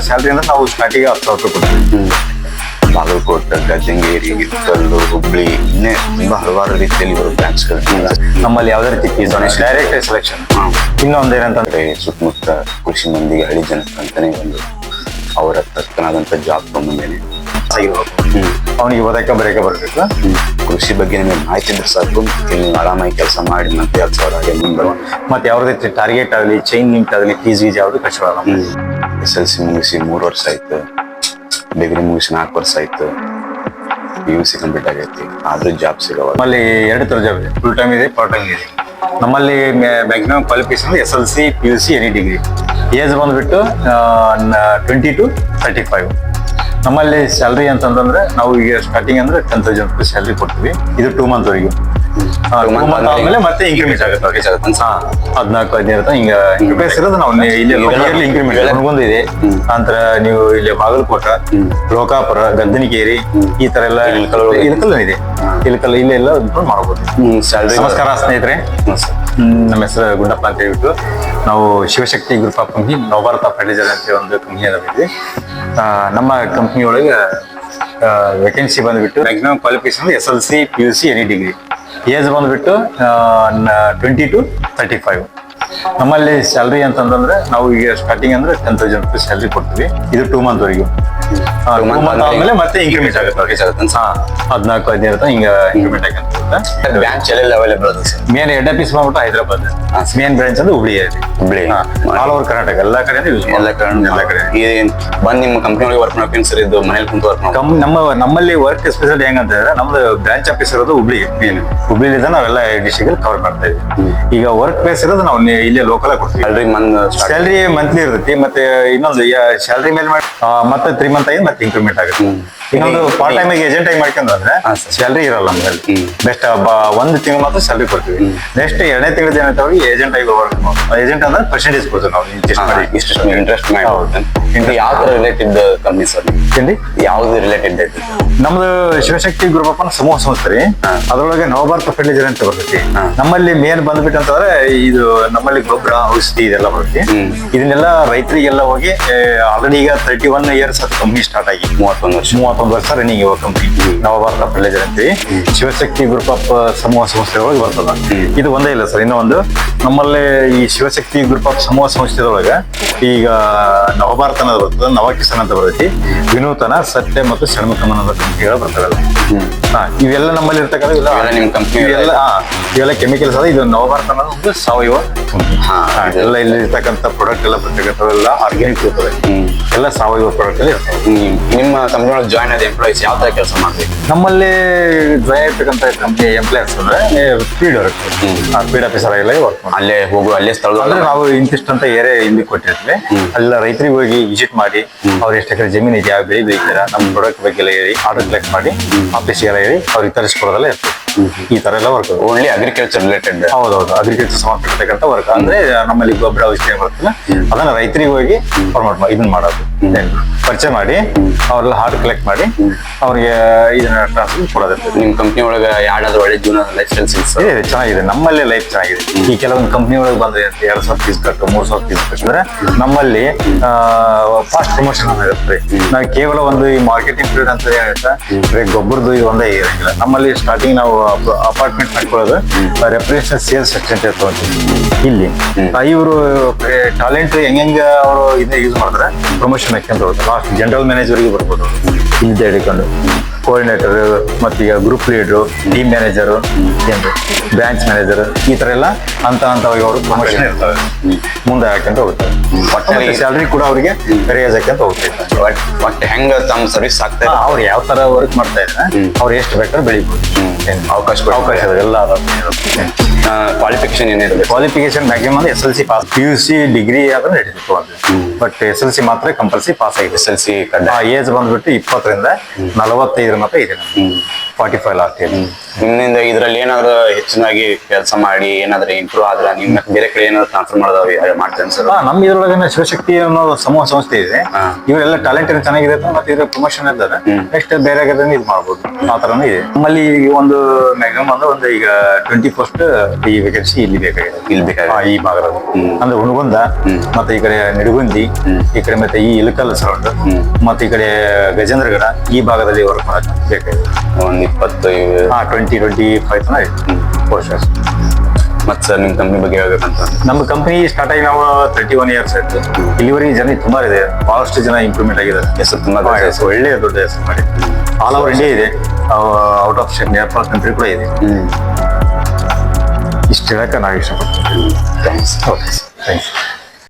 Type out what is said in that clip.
Salary ಅಂದ್ರೆ ನಾವು ಸ್ಟಾರ್ಟಿಗೆ ಹತ್ತು ಸಾವಿರ ರೂಪಾಯಿ ಕೊಡ್ತೀವಿ. ಬಾಗಲಕೋಟೆ ಗಜಂಗೇರಿ ಇಟ್ಕಲ್ಲು ಹುಬ್ಳಿ ಇನ್ನೇ ತುಂಬಾ ಹಲವಾರು ರೀತಿಯಲ್ಲಿ ಇವರು ಬ್ರಾಂಚ್ಗಳು ನಮ್ಮಲ್ಲಿ ಯಾವುದೇ ರೀತಿ ಫೀಸ್ ಡೈರೆಕ್ಟ್ ಸೆಲೆಕ್ಷನ್ ಇನ್ನೊಂದು ಏನಂತಂದ್ರೆ ಸುತ್ತಮುತ್ತ ಕೃಷಿ ಮಂದಿಗೆ ಹಳ್ಳಿ ಜನಕ್ಕೆ ಅಂತಾನೆ ಒಂದು ಅವರ ತಕ್ಕನಾದಂತ ಜಾಬ್ ಬಂದೇನೆ ಅವನಿಗೆ ಓದಕ್ಕೆ ಬರೆಯಕ್ಕೆ ಬರಬೇಕು. ಕೃಷಿ ಬಗ್ಗೆ ನಿಮಗೆ ಮಾಹಿತಿ ಇದ್ರೆ ಸಾಕು. ಇಲ್ಲಿ ಆರಾಮಾಗಿ ಕೆಲಸ ಮಾಡಿ ಮತ್ತೆ ಎರಡು ಸಾವಿರ ಹಾಗೆ ಮುಂದೆ ಬರುವ ಮತ್ತೆ ಯಾವುದೇ ರೀತಿ ಟಾರ್ಗೆಟ್ ಆಗಲಿ ಚೈನ್ ಲಿಂಕ್ ಆಗಲಿ ಫೀಸ್ ಗೀಸ್ ಯಾವುದು ಕಷ್ಟವಲ್ಲ ಎಸ್ ಎಲ್ ಸಿ ಮುಗಿಸಿ ಮೂರು ವರ್ಷ ಆಯ್ತು ಡಿಗ್ರಿ ಮುಗಿಸಿ ನಾಲ್ಕು ವರ್ಷ ಆಯ್ತು ಪಿ ಯು ಸಿ ಕಂಪ್ಲೀಟ್ ಆಗೈತಿ ಆದ್ರೂ ಜಾಬ್ ಸಿಗವ ನಮ್ಮಲ್ಲಿ ಎರಡು ಥರ ಜಾಬ್ ಇದೆ. ಫುಲ್ ಟೈಮ್ ಇದೆ ಪಾರ್ಟ್ ಟೈಮ್ ಇದೆ. ನಮ್ಮಲ್ಲಿ maximum qualification S L C, P U C, any degree. Age ಬಂದ್ಬಿಟ್ಟು ಟ್ವೆಂಟಿ ಟು ತರ್ಟಿ ಫೈವ್ ನಮ್ಮಲ್ಲಿ ಸ್ಯಾಲ್ರಿ ಅಂತಂದ್ರೆ, ನಾವು ಈಗ ಸ್ಟಾರ್ಟಿಂಗ್ ಅಂದ್ರೆ ಟೆನ್ ತೌಸಂಡ್ ರುಪೀಸ್ ಸ್ಯಾಲ್ರಿ ಕೊಡ್ತೀವಿ. ಇದು ಟೂ ಮಂತ್ ಆದ್ಮೇಲೆ ಮತ್ತೆ ಇನ್ಕ್ರಿಮೆಂಟ್ ಆಗುತ್ತೆ. ಹದಿನಾಲ್ಕು ಹದಿನೈದು ಹಿಂಗ ರುಪೀಸ್ ಇರೋದು ನಾವು ಇಲ್ಲಿ ಇದೆ ನಂತರ ನೀವು ಇಲ್ಲಿ ಬಾಗಲಕೋಟ ಲೋಕಾಪುರ ಗದ್ದನಿಕೇರಿ ಈ ತರ ಎಲ್ಲ ಇಳಕಲ್ಲೂ ಇದೆ. ಇಳಕಲ್ಲ ಇಲ್ಲೇ ಎಲ್ಲ ಮಾಡ್ಬೋದು. ನಮಸ್ಕಾರ ಸ್ನೇಹಿತರೆ. ನಮ್ಮ ಹೆಸರು ಗುಂಡಪ್ಪ ಅಂತ ಹೇಳ್ಬಿಟ್ಟು ನಾವು Shivashakti group of company Navabharat fertiliser ಅಂತ ಒಂದು ಕಂಪ್ನಿ ಇದೆ ನಮ್ಮ ಕಂಪ್ನಿ ಒಳಗೆ ವೇಕೆನ್ಸಿ ಬಂದ್ಬಿಟ್ಟು maximum qualification S L C P U C any degree age ಬಂದ್ಬಿಟ್ಟು ಟ್ವೆಂಟಿ ಟು ತರ್ಟಿ ಫೈವ್ ನಮ್ಮಲ್ಲಿ ಸ್ಯಾಲ್ರಿ ಅಂತಂದ್ರೆ ನಾವು ಈಗ ಸ್ಟಾರ್ಟಿಂಗ್ ಅಂದ್ರೆ ಟೆನ್ ತೌಸಂಡ್ ರುಪೀಸ್ ಸ್ಯಾಲ್ರಿ ಕೊಡ್ತೀವಿ. ಇದು ಟೂ ಮಂತ್ ವರೆಗೂ. ಟೂ ಮಂತ್ ಆದ್ಮೇಲೆ ಮತ್ತೆ ಇಂಕ್ರಿಮೆಂಟ್ ಆಗುತ್ತೆ. ಹಾ ಹದಿನಾಲ್ಕು ಹದಿನೈದು ಇರುತ್ತೆ ಹಿಂಗ ಇಂಕ್ರಿಮೆಂಟ್ ಆಗುತ್ತೆ ಬ್ರಾಂಚ್ ಎಲ್ಲ ಅವೈಲೇಬಲ್ ಅದ ಸರ್. ಮೇನ್ ಹೆಡ್ ಆಫೀಸ್ ಬಂದ್ಬಿಟ್ಟು ಹೈದರಾಬಾದ್. ಮೇನ್ ಬ್ರಾಂಚ್ ಅಂದ್ರೆ ಹುಬ್ಳಿ ಇದೆ ಹುಬ್ಳಿ. ಆಲ್ ಓವರ್ ಕರ್ನಾಟಕ ಎಲ್ಲಾ ಕಡೆ ಯೂಸ್ ಎಲ್ಲ ಕಡೆ ಎಲ್ಲ ಕಡೆ ಬಂದ್ ನಿಮ್ಮ ಕಂಪ್ನಿ ಒಳಗೆ ವರ್ಕ್ ಮಾಡ್ಕೊಂಡು ಸರ್ ಇದು ಮನೇಲಿ ಕುಂತು ವರ್ಕ್ ಮಾಡ್ಕೊಂಡು ನಮ್ಮ ನಮ್ಮಲ್ಲಿ ವರ್ಕ್ ಸ್ಪೆಷಲ್ ಹೆಂಗಂತ ಹೇಳಿದ್ರೆ ನಮ್ದು ಬ್ರಾಂಚ್ ಆಫೀಸ್ ಇರೋದು ಹುಬ್ಳಿ ಮೇನ್ ಹುಬ್ಳಿಲಿಂದ ನಾವೆಲ್ಲ ಡಿಸ್ಟ್ರಿಕ್ಟ್ ಕವರ್ ಮಾಡ್ತಾ ಇದ್ವಿ ಈಗ ವರ್ಕ್ ಪ್ಲೇಸ್ ಇರೋದು ನಾವು ಇಲ್ಲೇ ಲೋಕಲ್ ಕೊಡ್ತೀವಿ. ಸ್ಯಾಲ್ರಿ ಮನ್ ಸ್ಯಾಲ್ರಿ ಮಂತ್ಲಿ ಇರುತ್ತೆ. ಮತ್ತೆ ಇನ್ನೊಂದು ಸ್ಯಾಲ್ರಿ ಮೇಲೆ ಮಾಡಿ ಮತ್ತೆ ತ್ರೀ ಆಗಿ ಮತ್ತೆ ಇಂಕ್ರಿಮೆಂಟ್ ಆಗುತ್ತೆ. ಇನ್ನೊಂದು ಪಾರ್ಟ್ ಟೈಮ್ ಏಜೆಂಟ್ ಆಗಿ ಮಾಡ್ಕೊಂಡ್ರೆ ಸ್ಯಾಲ್ರಿ ಇರಲ್ಲ ನಮ್ಮಲ್ಲಿ. ಬೆಸ್ಟ್ ಒಂದು ತಿಂಗಳು ಮಾತ್ರ ಸ್ಯಾಲ್ರಿ ಕೊಡ್ತೀವಿ. ನೆಕ್ಸ್ಟ್ ಎರಡನೇ ತಿಂಗಳ ಏನಾಯ್ತವ್ರಿ ಏಜೆಂಟ್ ಆಗಿ ವರ್ಕ್ ಏಜೆಂಟ್ ಅಂದ್ರೆ ಪರ್ಸೆಂಟೇಜ್ ಕೊಡ್ತೀವಿ ನಾವು ಮಾಡಿ. ಇಂಟ್ರೆಸ್ಟ್ ಮಾಡಿ. ಯಾವ ತರ ರಿಲೇಟೆಡ್ ಕಂಪ್ನಿ ಸರ್ ತಿಂಡಿ? ಯಾವ್ದು ರಿಲೇಟೆಡ್ ಐತಿ ನಮ್ದು ಶಿವಶಕ್ತಿ ಗ್ರೂಪ್ ಅಪ್ಪ ಸಮೂಹ ಸಂಸ್ಥೆ ರೀ. ಅದ್ರೊಳಗೆ ನವಭಾರತ ಫರ್ಟಿಲೈಸರ್ ಅಂತ ಬರ್ತೈತಿ. ನಮ್ಮಲ್ಲಿ ಮೇನ್ ಬಂದ್ಬಿಟ್ಟು ಅಂತಂದ್ರೆ ಇದು ನಮ್ಮಲ್ಲಿ ಗೊಬ್ಬರ ಔಷಧಿ ಇದೆಲ್ಲ ಬರುತ್ತೆ. ಇದನ್ನೆಲ್ಲ ರೈತರಿಗೆಲ್ಲ ಹೋಗಿ ಆಲ್ರೆಡಿ ಈಗ ತರ್ಟಿ ಒನ್ ಇಯರ್ಸ್ ಅದು ಕಂಪ್ನಿ ಸ್ಟಾರ್ಟ್ ಆಗಿ. ಮೂವತ್ತೊಂದು ವರ್ಷ. ಮೂವತ್ತೊಂದು ವರ್ಷ ನೀವು ಕಂಪ್ನಿ ನವಭಾರತ ಫರ್ಟಿಲೈಸರ್ ಅಂತೀವಿ ಶಿವಶಕ್ತಿ ಗ್ರೂಪ್ ಆಫ್ ಸಮೂಹ ಸಂಸ್ಥೆಯೊಳಗೆ ಬರ್ತದ. ಇದು ಒಂದೇ ಇಲ್ಲ ಸರ್ ಇನ್ನೂ ಒಂದು. ನಮ್ಮಲ್ಲಿ ಈ ಶಿವಶಕ್ತಿ ಗ್ರೂಪ್ ಆಫ್ ಸಮೂಹ ಸಂಸ್ಥೆದೊಳಗೆ ಈಗ ನವಭಾರತ ಅನ್ನೋದು ಬರ್ತದೆ ನವಕಿಸನ್ ಅಂತ ಬರ್ತೈತಿ. ವಿನೂತನ ಸತ್ಯ ಮತ್ತು ಷಣ್ಮುಖಮ್ ಅನ್ನೋದು ಕಂಪ್ನಿಗಳು ಬರ್ತವೆ ಹಾ ಇವೆಲ್ಲ ನಮ್ಮಲ್ಲಿ ಇರ್ತಕ್ಕಂಥ ಇವೆಲ್ಲ ಕೆಮಿಕಲ್ಸ್ ಅದ ಇದು. ನವಭಾರತ ಅನ್ನೋದು ಒಂದು ಸಾವಯವ ಎಲ್ಲ ಇಲ್ಲಿ ಇರ್ತಕ್ಕಂಥ ಪ್ರಾಡಕ್ಟ್ ಎಲ್ಲ ಬರ್ತಕ್ಕಂಥವೆಲ್ಲ ಆರ್ಗ್ಯಾನಿಕ್ ಇರ್ತದೆ ಹ್ಮ್. ಎಲ್ಲ ಸಾವಯವ ಪ್ರಾಡಕ್ಟ್ ಅಲ್ಲಿ ಇರ್ತವೆ. ನಿಮ್ಮ ಕಂಪ್ನಿ ಜಾಯ್ನ್ ಆದ ಎಂಪ್ಲಾಯ್ಸ್ ಯಾವ ತರ ಕೆಲಸ ಮಾಡ್ಬೇಕು ನಮ್ಮಲ್ಲಿ ಜಾಯಿನ್ ಇರ್ತಕ್ಕಂಥ ಕಂಪ್ನಿ ಎಂಪ್ಲಾಯರ್ಸ್ ಅಂದ್ರೆ ಫೀಡ್ ವರ್ಕ್ ಫೀಡ್ ಆಫೀಸರ್ ಎಲ್ಲ ವರ್ಕ್ ಅಲ್ಲೇ ಹೋಗು ಅಲ್ಲೇ ಸ್ಥಳ ಅಂದ್ರೆ ನಾವು ಇಂತಿಷ್ಟು ಅಂತ ಏರಿಯಾ ಇಲ್ಲಿ ಕೊಟ್ಟಿರ್ತೀವಿ. ಅಲ್ಲ ರೈತರಿಗೆ ಹೋಗಿ ವಿಸಿಟ್ ಮಾಡಿ ಅವ್ರು ಎಷ್ಟು ಎಕರೆ ಜಮೀನು ಇದೆ ಯಾವ ಬೆಳೆ ಬೇಕಿರ ನಮ್ಮ ಪ್ರಾಡಕ್ಟ್ ಬಗ್ಗೆ ಎಲ್ಲ ಹೇಳಿ ಆರ್ಡರ್ ಕಲೆಕ್ಟ್ ಮಾಡಿ ಆಫೀಸ್ಗೆಲ್ಲ ಹೇಳಿ ಅವ್ರಿಗೆ ತರಿಸ್ಕೊಡೋದೆಲ್ಲ ಇರ್ತದೆ. ಈ ತರ ಎಲ್ಲ ವರ್ಕ್ ಓನ್ಲಿ ಅಗ್ರಿಕಲ್ಚರ್ ರಿಲೇಟೆಡ್ ಹೌದೌದು ಅಗ್ರಿಕಲ್ಚರ್ ಸಂಬಂಧಪಟ್ಟಂತ ವರ್ಕ್ ಅಂದ್ರೆ ನಮ್ಮಲ್ಲಿ ಗೊಬ್ಬರ ಔಷಧಿ ಬರ್ತಲ್ಲ ಅದನ್ನ ರೈತರಿಗೆ ಹೋಗಿ ಪ್ರಮೋಟ್ ಮಾಡಿ ಇದನ್ನ ಮಾಡೋದು. ಪರಿಚಯ ಮಾಡಿ ಅವ್ರೆಲ್ಲ ಹಾರ್ಡ್ ಕಲೆಕ್ಟ್ ಮಾಡಿ ಅವ್ರಿಗೆ ಇದನ್ನ ಟ್ರಾನ್ಸ್ಫರ್ ಕೊಡೋದಿರ್ತದೆ ನಿಮ್ ಕಂಪ್ನಿ ಒಳಗೆ ಯಾವ್ದಾದ್ರು ಒಳ್ಳೆ ಜೀವನ ಲೈಫ್ ಸ್ಟೈಲ್ ಸಿಗ್ತದೆ ಚೆನ್ನಾಗಿದೆ. ನಮ್ಮಲ್ಲಿ ಲೈಫ್ ಚೆನ್ನಾಗಿದೆ. ಈ ಕೆಲವೊಂದು ಕಂಪ್ನಿ ಒಳಗೆ ಬಂದ್ರೆ ಎರಡು ಸಾವಿರ ಫೀಸ್ ಕಟ್ಟು ಮೂರ್ ಸಾವಿರ ಫೀಸ್ ಕಟ್ಟಿದ್ರೆ ನಮ್ಮಲ್ಲಿ ಫಾಸ್ಟ್ ಪ್ರಮೋಷನ್ ಇರುತ್ತೆ ನಾವು ಕೇವಲ ಒಂದು ಈ ಮಾರ್ಕೆಟಿಂಗ್ ಪೀರಿಯಡ್ ಅಂತ ಏನಿರುತ್ತೆ ಬರೀ ಗೊಬ್ಬರದ್ದು ಇದು ಒಂದೇ ಇರಂಗಿಲ್ಲ. ನಮ್ಮಲ್ಲಿ ಸ್ಟಾರ್ಟಿಂಗ್ ನಾವು ಅಪಾರ್ಟ್ಮೆಂಟ್ ಮಾಡ್ಕೊಳ್ಳೋದು ರೆಪ್ರೆಸೆಂಟ್ ಸೇಲ್ಸ್ ಅಸಿಸ್ಟೆಂಟ್ ತಗೊಂತೀವಿ. ಇಲ್ಲಿ. ಇವರು ಟ್ಯಾಲೆಂಟ್ ಹೆಂಗ ಅವರು ಇದನ್ನ ಯೂಸ್ ಮಾಡಿದ್ರೆ ಪ್ರಮೋಷನ್ ಹಾಕ್ಯಂತ ಹೋಗುತ್ತೆ. ಲಾಸ್ಟ್ ಜನರಲ್ ಮ್ಯಾನೇಜರ್ಗೆ ಬರ್ಬೋದು. ಇಲ್ಲಿ ಹಿಡ್ಕೊಂಡು. ಕೋಆರ್ಡಿನೇಟರ್ ಮತ್ತೀಗ ಗ್ರೂಪ್ ಲೀಡ್ರು ಟೀಮ್ ಮ್ಯಾನೇಜರು ಏನು ಬ್ರಾಂಚ್ ಮ್ಯಾನೇಜರ್ ಈ ಥರ ಎಲ್ಲ ಹಂತ ಹಂತವಾಗಿ ಅವರು ಪ್ರಮೋಷನ್ ಇರ್ತವೆ ಮುಂದೆ ಹಾಕ್ಯಂತ ಹೋಗ್ತಾರೆ. ಒಟ್ಟು ಸ್ಯಾಲ್ರಿ ಕೂಡ ಅವರಿಗೆ ರೇಸ್ ಹಾಕ್ಯಂತ ಹೋಗ್ತಿರ್ತಾರೆ ಬಟ್ ಹೆಂಗೆ ತಮ್ಮ ಸರ್ವಿಸ್ ಆಗ್ತಾ ಇದೆ. ಅವ್ರು ಯಾವ ತರ ವರ್ಕ್ ಮಾಡ್ತಾ ಇದ್ದಾರೆ ಅವ್ರು ಎಷ್ಟು ಬೆಟರ್ ಬೆಳಿಬೋದು. ಅವಕಾಶ. ಅವಕಾಶ ಎಲ್ಲ ಕ್ವಾಲಿಫಿಕೇಶನ್ ಏನಿರುತ್ತೆ? Qualification maximum S L C pass P U C degree ಆದ್ರೆ ನಡೀತಿತ್ತು ಬಟ್ ಎಸ್ ಎಲ್ ಸಿ ಮಾತ್ರ ಕಂಪಲ್ಸರಿ ಪಾಸ್ ಆಗಿದೆ. ಎಸ್ ಎಲ್ ಸಿ ಏಜ್ ಬಂದ್ಬಿಟ್ಟು ಇಪ್ಪತ್ತರಿಂದ ನಲವತ್ತೈದರ ಮಾತ್ರ ಇದೆ. ಫಾರ್ಟಿ ಫೈವ್ ಆಗ್ತಿದೆ ನಿಮ್ಮಿಂದ ಇದ್ರಲ್ಲಿ ಏನಾದ್ರು ಹೆಚ್ಚಿನಾಗಿ ಕೆಲಸ ಮಾಡಿ ಏನಾದರೂ ಇಂಪ್ರೂವ್ ಆದ್ರೆ ನಿಮ್ಮ ಬೇರೆ ಕಡೆ ಏನಾದ್ರು ಟ್ರಾನ್ಸ್ಫರ್ ಮಾಡೋದು ಮಾಡ್ತೇನೆ ಸರ್. ನಮ್ಮ ಇದ್ರೊಳಗೆ ಶಿವಶಕ್ತಿ ಅನ್ನೋ ಸಮೂಹ ಸಂಸ್ಥೆ ಇದೆ. ಇವರೆಲ್ಲ ಟ್ಯಾಲೆಂಟ್ ಚೆನ್ನಾಗಿದೆ ಮತ್ತೆ ಇದ್ರ ಪ್ರಮೋಷನ್ ಇದ್ದಾರೆ. ನೆಕ್ಸ್ಟ್ ಬೇರೆ ಕಡೆ ಇದು ಮಾಡ್ಬೋದು. ಆ ತರನೂ ಇದೆ. ನಮ್ಮಲ್ಲಿ ಒಂದು ಮ್ಯಾಕ್ಸಿಮಮ್ ಅಂದ್ರೆ ಒಂದು ಈಗ ಟ್ವೆಂಟಿ ಫಸ್ಟ್ ಈ ವೇಕೆನ್ಸಿ ಇಲ್ಲಿ ಬೇಕಾಗಿದೆ. ಇಲ್ಲಿ ಬೇಕಾಗಿದೆ. ಈ ಭಾಗದಲ್ಲಿ. ಅಂದ್ರೆ ಹುಣಗುಂದ ಮತ್ತೆ ಈ ಕಡೆ ನಿಡುಗುಂದಿ ಈ ಕಡೆ ಮತ್ತೆ ಈ ಇಲಕಲ್ ಸರೌಂಡ್ ಮತ್ತೆ ಈ ಕಡೆ ಗಜೇಂದ್ರಗಡ ಈ ಭಾಗದಲ್ಲಿ ವರ್ಕ್ ಮಾಡಕ್ಕೆ ಬೇಕಾಗಿದೆ. ಇಪ್ಪತ್ತು ಹಾ ಟ್ವೆಂಟಿ ಟ್ವೆಂಟಿ ಫೈವ್ ತನಕ ಇದೆ ಪೋಸ್ಟರ್ಸ್ ಮತ್ತು ಸರ್ ನಿಮ್ಮ ಕಂಪ್ನಿ ಬಗ್ಗೆ ಹೇಳ್ಬೇಕಂತ? ನಮ್ಮ ಕಂಪ್ನಿ ಸ್ಟಾರ್ಟ್ ಆಗಿ ನಾವು ತರ್ಟಿ ಒನ್ ಇಯರ್ಸ್ ಆಯ್ತು ಇಲ್ಲಿವರೆಗೆ ಜನ ತುಂಬಾ ಇದೆ. ಬಹಳಷ್ಟು ಜನ ಇಂಪ್ರೂವ್ಮೆಂಟ್ ಆಗಿದೆ ಹೆಸರು ತುಂಬಾ ಒಳ್ಳೆಯ ದೊಡ್ಡ ಹೆಸರು ಮಾಡಿ. ಆಲ್ ಓವರ್ ಇಂಡಿಯಾ ಇದೆ. Out of state Nepal country ಕೂಡ ಇದೆ. ಇಷ್ಟು ಹೇಳಕ್ಕೆ ನಾವು ಇಷ್ಟಪಡ್ತೀವಿ. Thanks okay thanks